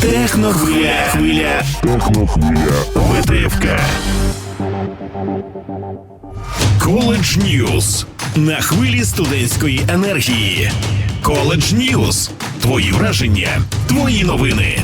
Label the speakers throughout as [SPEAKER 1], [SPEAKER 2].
[SPEAKER 1] Технохвиля. Хвиля.
[SPEAKER 2] Технохвиля.
[SPEAKER 1] Витивка. Коледж Ньюс. На хвилі студентської енергії. Коледж Ньюс. Твої враження, твої новини.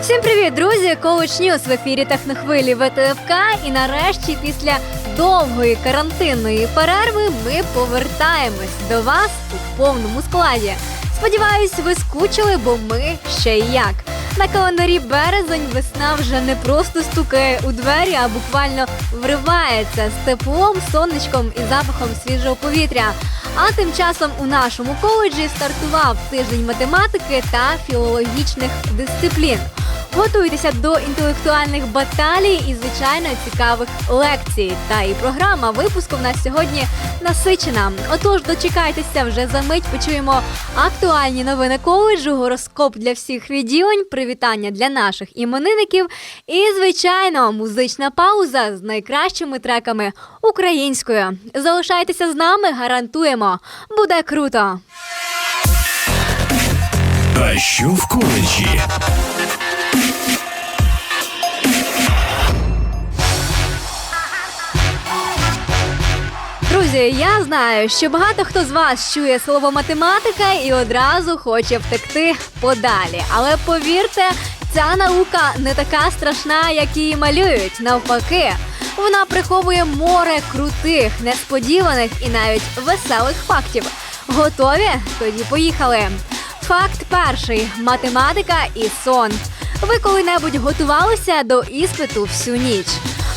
[SPEAKER 3] Всім привіт, друзі! Коледж Ньюс в ефірі Технохвилі ВТФК. І нарешті, після довгої карантинної перерви, ми повертаємось до вас у повному складі. Сподіваюсь, ви скучили, бо ми ще й як. На календарі березень весна вже не просто стукає у двері, а буквально вривається з теплом, сонечком і запахом свіжого повітря. А тим часом у нашому коледжі стартував тиждень математики та філологічних дисциплін. Готуйтеся до інтелектуальних баталій і звичайно цікавих лекцій. Та і програма випуску в нас сьогодні насичена. Отож, дочекайтеся вже за мить. Почуємо актуальні новини коледжу, гороскоп для всіх відділень, привітання для наших іменинників і, звичайно, музична пауза з найкращими треками українською. Залишайтеся з нами, гарантуємо, буде круто.
[SPEAKER 1] А що в коледжі?
[SPEAKER 3] Друзі, я знаю, що багато хто з вас чує слово математика і одразу хоче втекти подалі. Але повірте, ця наука не така страшна, як її малюють. Навпаки, вона приховує море крутих, несподіваних і навіть веселих фактів. Готові? Тоді поїхали. Факт перший: математика і сон. Ви коли-небудь готувалися до іспиту всю ніч.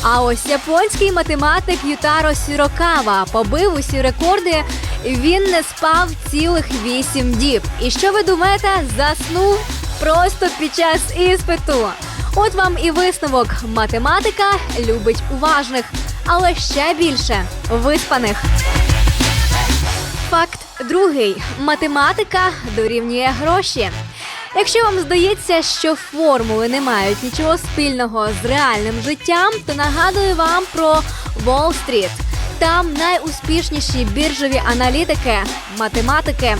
[SPEAKER 3] А ось японський математик Ютаро Сірокава побив усі рекорди. Він не спав цілих вісім діб. І що ви думаєте, заснув просто під час іспиту. От вам і висновок. Математика любить уважних, але ще більше виспаних. Факт другий: математика дорівнює гроші. Якщо вам здається, що формули не мають нічого спільного з реальним життям, то нагадую вам про Уолл-стріт. Там найуспішніші біржові аналітики, математики.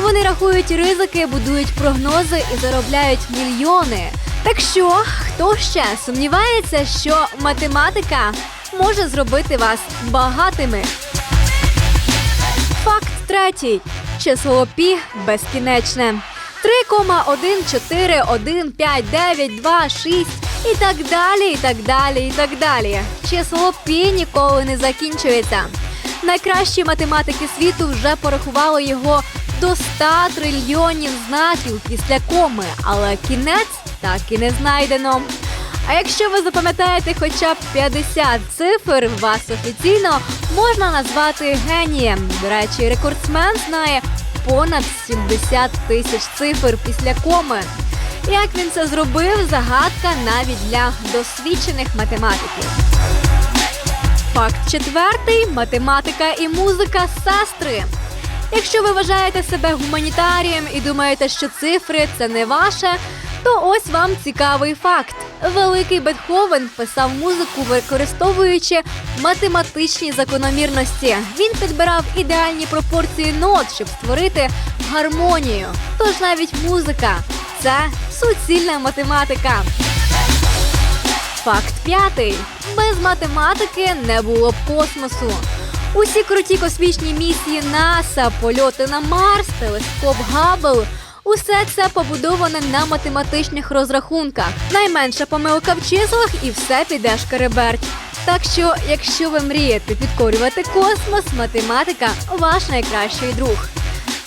[SPEAKER 3] Вони рахують ризики, будують прогнози і заробляють мільйони. Так що, хто ще сумнівається, що математика може зробити вас багатими? Факт третій. Число пі безкінечне. 3,1415992 і так далі, і так далі, і так далі. Число пі ніколи не закінчується. Найкращі математики світу вже порахували його до 100 трильйонів знаків після коми, але кінець так і не знайдено. А якщо ви запам'ятаєте хоча б 50 цифр, вас офіційно можна назвати генієм. До речі, рекордсмен знає понад 70 тисяч цифр після коми. Як він це зробив, загадка навіть для досвідчених математиків. Факт четвертий математика і музика сестри. Якщо ви вважаєте себе гуманітарієм і думаєте, що цифри це не ваше, то ось вам цікавий факт. Великий Бетховен писав музику, використовуючи математичні закономірності. Він підбирав ідеальні пропорції нот, щоб створити гармонію. Тож навіть музика це суцільна математика. Факт п'ятий: без математики не було б космосу. Усі круті космічні місії НАСА, польоти на Марс, телескоп Габбл – Усе це побудоване на математичних розрахунках. Найменша помилка в числах і все піде шкереберть. Так що, якщо ви мрієте підкорювати космос, математика ваш найкращий друг.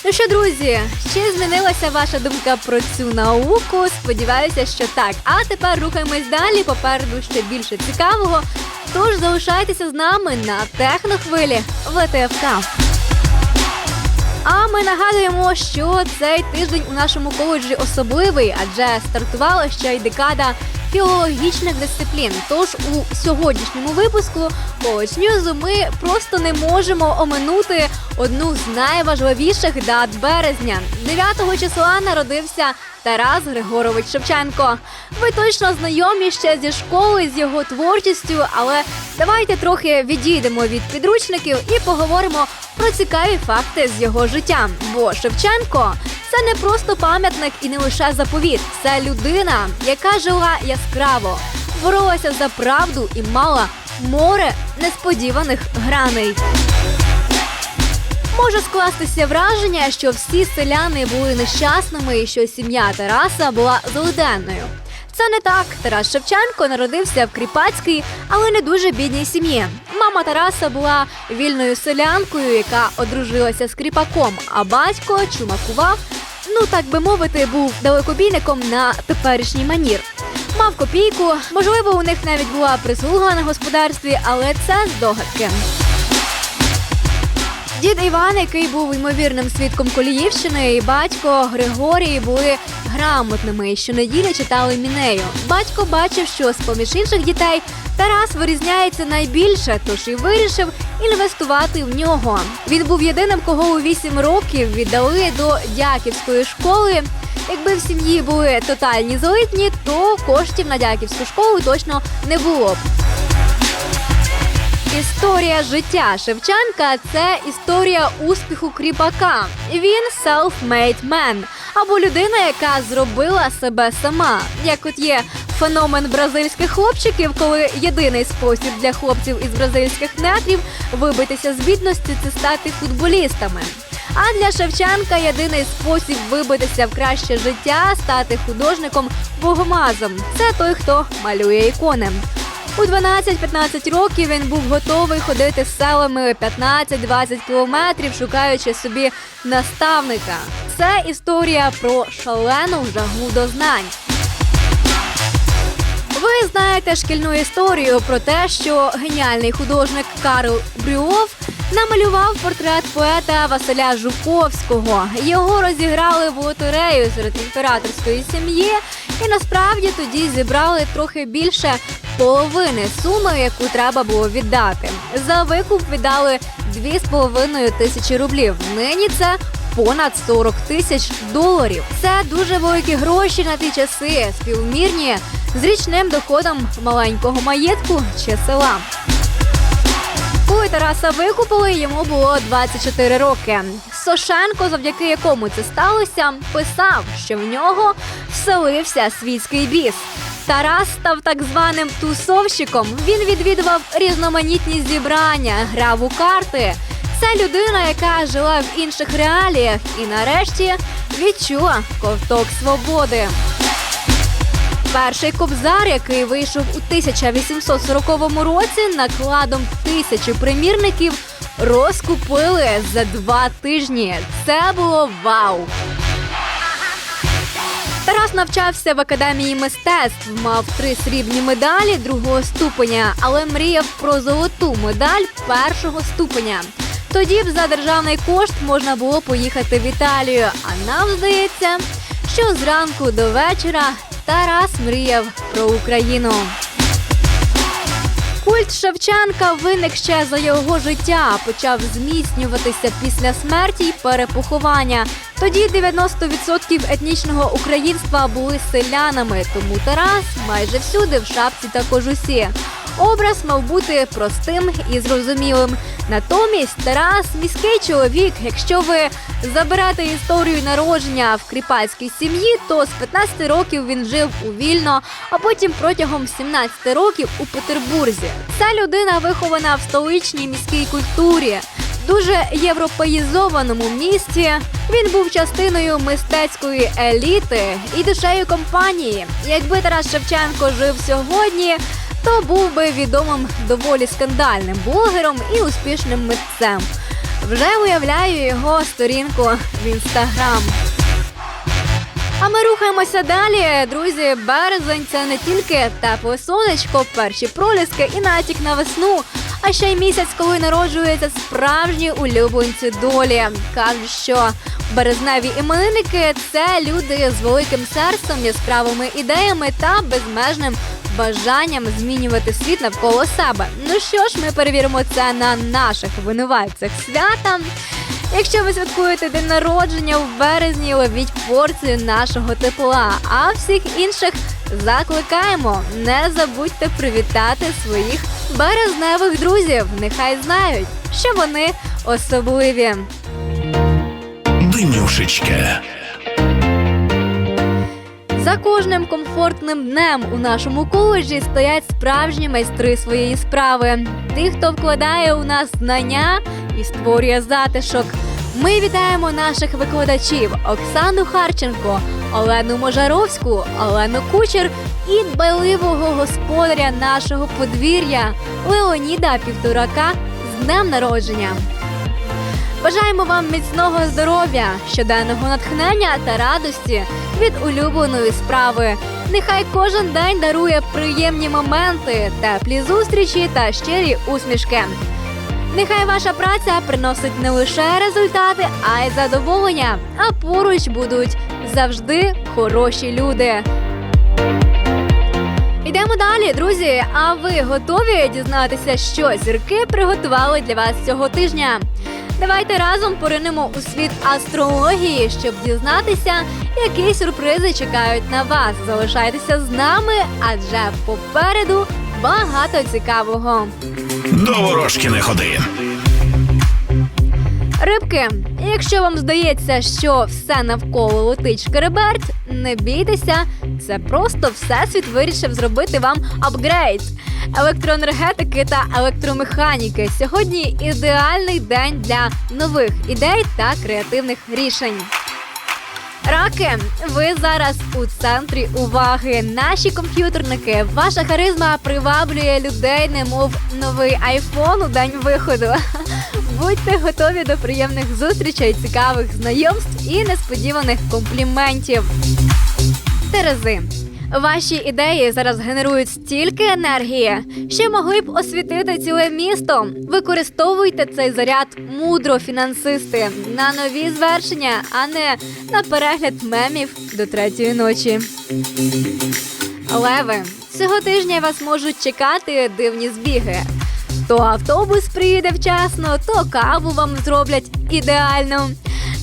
[SPEAKER 3] Ну що, друзі, чи змінилася ваша думка про цю науку? Сподіваюся, що так. А тепер рухаємось далі. Попереду ще більше цікавого. Тож залишайтеся з нами на технохвилі ВТФК. А ми нагадуємо, що цей тиждень у нашому коледжі особливий, адже стартувала ще й декада філологічних дисциплін. Тож у сьогоднішньому випуску College News ми просто не можемо оминути одну з найважливіших дат березня. 9 числа народився Тарас Григорович Шевченко. Ви точно знайомі ще зі школи з його творчістю, але давайте трохи відійдемо від підручників і поговоримо про цікаві факти з його життя. Бо Шевченко це не просто пам'ятник і не лише заповіт, це людина, яка жила яскраво, боролася за правду і мала море несподіваних граней. Може скластися враження, що всі селяни були нещасними і що сім'я Тараса була злиденною. Це не так. Тарас Шевченко народився в кріпацькій, але не дуже бідній сім'ї. Мама Тараса була вільною селянкою, яка одружилася з кріпаком, а батько чумакував. Ну так би мовити, був далекобійником на теперішній манір. Мав копійку, можливо, у них навіть була прислуга на господарстві, але це здогадки. Дід Іван, який був ймовірним свідком Коліївщини, і батько Григорій були грамотними і щонеділі читали мінею. Батько бачив, що з поміж інших дітей Тарас вирізняється найбільше, тож і вирішив інвестувати в нього. Він був єдиним, кого у 8 років віддали до дяківської школи. Якби в сім'ї були тотальні злитні, то коштів на дяківську школу точно не було б. Історія життя Шевченка це історія успіху кріпака. Він self-made man, або людина, яка зробила себе сама. Як от є феномен бразильських хлопчиків, коли єдиний спосіб для хлопців із бразильських нетрів вибитися з бідності це стати футболістами. А для Шевченка єдиний спосіб вибитися в краще життя стати художником богомазом. Це той, хто малює ікони. У 12-15 років він був готовий ходити селами 15-20 кілометрів, шукаючи собі наставника. Це історія про шалену жагу до знань. Ви знаєте шкільну історію про те, що геніальний художник Карл Брюов намалював портрет поета Василя Жуковського. Його розіграли в лотерею серед імператорської сім'ї, і насправді тоді зібрали трохи більше половини суми, яку треба було віддати. За викуп віддали 2,5 тисячі рублів. Нині це понад 40 тисяч доларів. Це дуже великі гроші на ті часи, співмірні з річним доходом маленького маєтку чи села. Коли Тараса викупили, йому було 24 роки. Сошенко, завдяки якому це сталося, писав, що в нього вселився світський біс. Тарас став так званим тусовщиком. Він відвідував різноманітні зібрання, грав у карти. Це людина, яка жила в інших реаліях і нарешті відчула ковток свободи. Перший кобзар, який вийшов у 1840 році, накладом тисячі примірників, розкупили за два тижні. Це було вау! Тарас навчався в академії мистецтв, мав три срібні медалі другого ступеня, але мріяв про золоту медаль першого ступеня. Тоді б за державний кошт можна було поїхати в Італію. А нам здається, що зранку до вечора Тарас мріяв про Україну. Культ Шевченка виник ще за його життя, почав зміцнюватися після смерті й перепоховання. Тоді 90% етнічного українства були селянами, тому Тарас майже всюди в шапці та кожусі. Образ мав бути простим і зрозумілим. Натомість Тарас міський чоловік. Якщо ви заберете історію народження в кріпацькій сім'ї, то з 15 років він жив у Вільно, а потім протягом 17 років у Петербурзі. Ця людина вихована в столичній міській культурі. Дуже європеїзованому місті він був частиною мистецької еліти і душею компанії. Якби Тарас Шевченко жив сьогодні, то був би відомим доволі скандальним блогером і успішним митцем. Вже уявляю його сторінку в інстаграм. А ми рухаємося далі. Друзі, березень це не тільки тепле сонечко, перші проліски і натяк на весну. А ще й місяць, коли народжуються справжні улюбленці долі. Кажуть, що березневі іменинники це люди з великим серцем, яскравими ідеями та безмежним бажанням змінювати світ навколо себе. Ну що ж, ми перевіримо це на наших винуватцях свята. Якщо ви святкуєте день народження в березні, ловіть порцію нашого тепла. А всіх інших закликаємо. Не забудьте привітати своїх березневих друзів. Нехай знають, що вони особливі.
[SPEAKER 1] Денюшечка.
[SPEAKER 3] За кожним комфортним днем у нашому коледжі стоять справжні майстри своєї справи. Ті, хто вкладає у нас знання і створює затишок. Ми вітаємо наших викладачів Оксану Харченко, Олену Можаровську, Олену Кучер і дбайливого господаря нашого подвір'я Леоніда Півторака з днем народження. Бажаємо вам міцного здоров'я, щоденного натхнення та радості від улюбленої справи. Нехай кожен день дарує приємні моменти, теплі зустрічі та щирі усмішки. Нехай ваша праця приносить не лише результати, а й задоволення. А поруч будуть завжди хороші люди. Йдемо далі, друзі. А ви готові дізнатися, що зірки приготували для вас цього тижня? Давайте разом поринемо у світ астрології, щоб дізнатися, які сюрпризи чекають на вас. Залишайтеся з нами, адже попереду багато цікавого.
[SPEAKER 1] До ворожки не ходи.
[SPEAKER 3] Рибки, якщо вам здається, що все навколо летить шкереберть, не бійтеся, це просто всесвіт вирішив зробити вам апгрейд. Електроенергетики та електромеханіки сьогодні ідеальний день для нових ідей та креативних рішень. Раки, ви зараз у центрі уваги. Наші комп'ютерники, ваша харизма приваблює людей, немов новий айфон у день виходу. Будьте готові до приємних зустрічей, цікавих знайомств і несподіваних компліментів. Терези. Ваші ідеї зараз генерують стільки енергії, що могли б освітити ціле місто. Використовуйте цей заряд мудро, фінансисти, на нові звершення, а не на перегляд мемів до третьої ночі. Леви, цього тижня вас можуть чекати дивні збіги. То автобус приїде вчасно, то каву вам зроблять ідеально.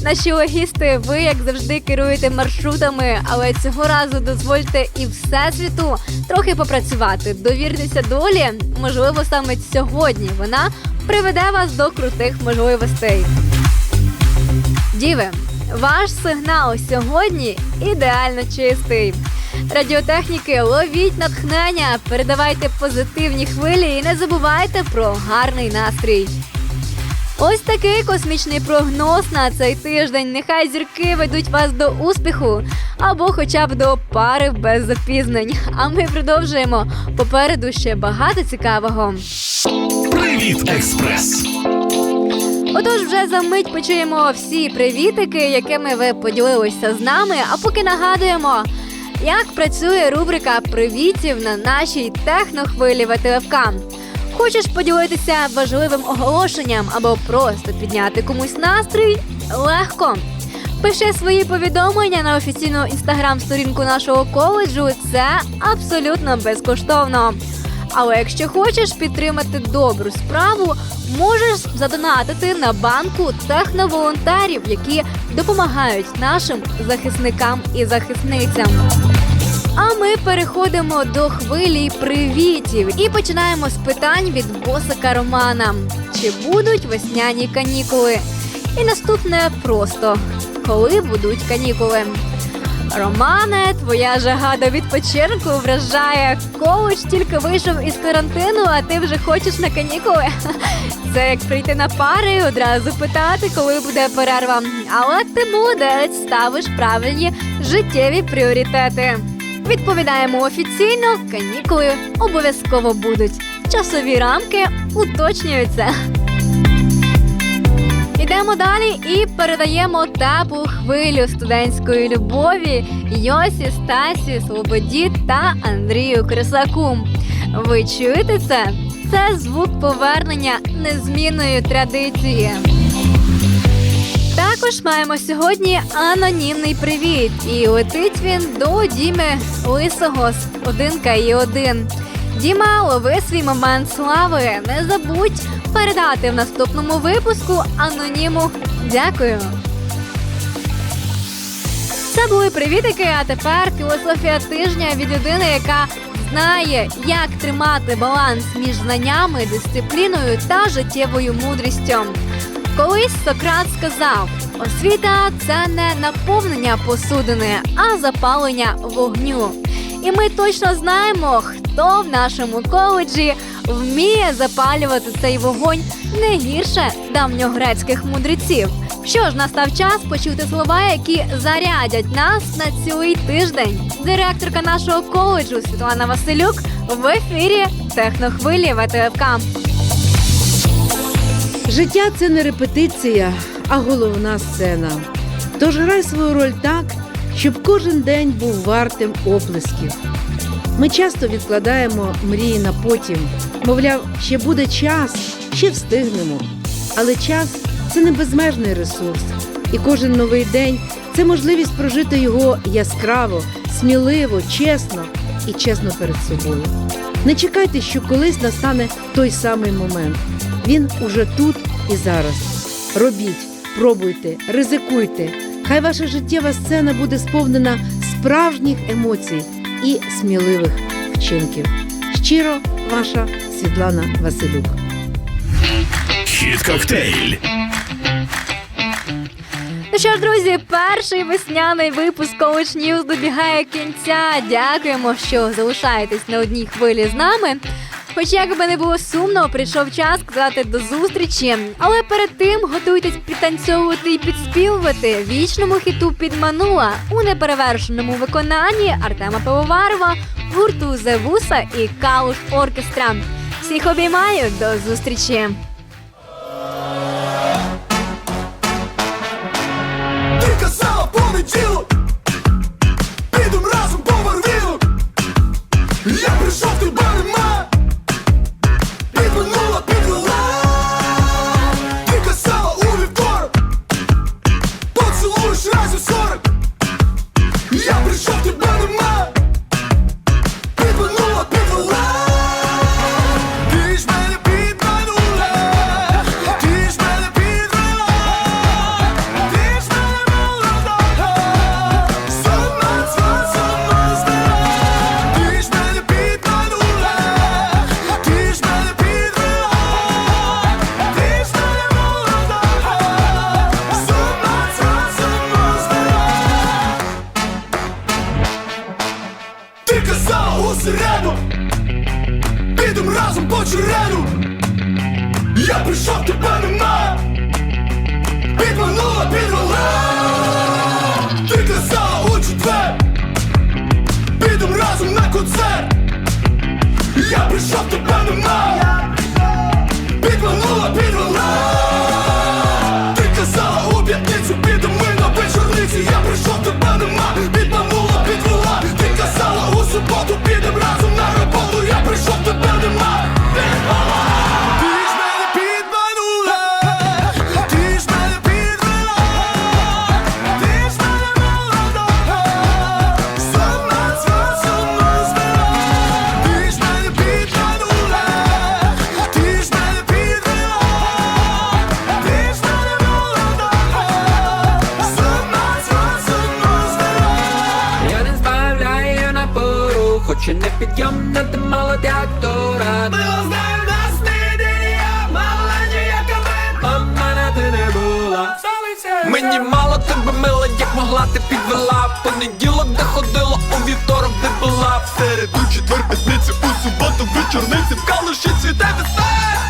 [SPEAKER 3] Наші логісти, ви як завжди керуєте маршрутами, але цього разу дозвольте і всесвіту трохи попрацювати. Довіртеся долі, можливо, саме сьогодні вона приведе вас до крутих можливостей. Діви, ваш сигнал сьогодні ідеально чистий. Радіотехніки, ловіть натхнення, передавайте позитивні хвилі і не забувайте про гарний настрій. Ось такий космічний прогноз на цей тиждень. Нехай зірки ведуть вас до успіху або хоча б до пари без запізнень. А ми продовжуємо. Попереду ще багато цікавого.
[SPEAKER 1] Привіт, експрес.
[SPEAKER 3] Отож, вже за мить почуємо всі привітики, якими ви поділилися з нами. А поки нагадуємо, як працює рубрика привітів на нашій технохвилі ВТФК. Хочеш поділитися важливим оголошенням або просто підняти комусь настрій? Легко. Пиши свої повідомлення на офіційну інстаграм-сторінку нашого коледжу. Це абсолютно безкоштовно. Але якщо хочеш підтримати добру справу, можеш задонатити на банку техноволонтерів, які допомагають нашим захисникам і захисницям. А ми переходимо до хвилі привітів і починаємо з питань від босика Романа: чи будуть весняні канікули? І наступне просто коли будуть канікули? Романе, твоя жага до відпочинку вражає. Коледж тільки вийшов із карантину, а ти вже хочеш на канікули. Це як прийти на пари одразу питати, коли буде перерва. Але ти молодець, ставиш правильні життєві пріоритети. Відповідаємо офіційно, канікули обов'язково будуть. Часові рамки уточнюються. Йдемо далі і передаємо теплу хвилю студентської любові Йосі, Стасі, Слободі та Андрію Крисаку. Ви чуєте це? це звук повернення незмінної традиції. Також маємо сьогодні анонімний привіт. І летить він до Діми Лисого з одинка і один. Діма, лови свій момент слави. Не забудь передати в наступному випуску аноніму. Дякую. Це були привітики, а тепер філософія тижня від людини, яка знає, як тримати баланс між знаннями, дисципліною та життєвою мудрістю. Колись Сократ сказав: освіта це не наповнення посудини, а запалення вогню. І ми точно знаємо, хто в нашому коледжі вміє запалювати цей вогонь не гірше давньогрецьких мудреців. Що ж, настав час почути слова, які зарядять нас на цілий тиждень. Директорка нашого коледжу Світлана Василюк в ефірі Технохвилі ВТФК.
[SPEAKER 2] Життя це не репетиція, а головна сцена. Тож грай свою роль так, щоб кожен день був вартим оплесків. Ми часто відкладаємо мрії на потім. Мовляв, ще буде час, ще встигнемо. Але час це не безмежний ресурс, і кожен новий день це можливість прожити його яскраво, сміливо, чесно і чесно перед собою. Не чекайте, що колись настане той самий момент. Він уже тут і зараз. Робіть, пробуйте, ризикуйте. Хай ваша життєва сцена буде сповнена справжніх емоцій і сміливих вчинків. Щиро, ваша Світлана Василюк.
[SPEAKER 1] Хіт коктейль.
[SPEAKER 3] Ну що ж, друзі, перший весняний випуск College News добігає кінця. Дякуємо, що залишаєтесь на одній хвилі з нами. Хоч як би не було сумно, прийшов час сказати до зустрічі. Але перед тим готуйтесь підтанцьовувати і підспівувати вічному хіту підманула у неперевершеному виконанні Артема Пивоварова, гурту Зевуса і Калуш Оркестра. Всіх обіймаю до зустрічі!
[SPEAKER 4] Ти казала понеділок Я прийшов, тебе нема хоч на ти
[SPEAKER 5] молодяк актора.
[SPEAKER 4] Ми знаємо нас не дія, Мала ніяка ми
[SPEAKER 5] А мене ти не була. Мені мало тебе мила, як могла ти підвела. Понеділок, де ходила, у вівторок, де була.
[SPEAKER 4] В середу, четвер, п'ятницю, у суботу, вечорниці В калуші цвіте весна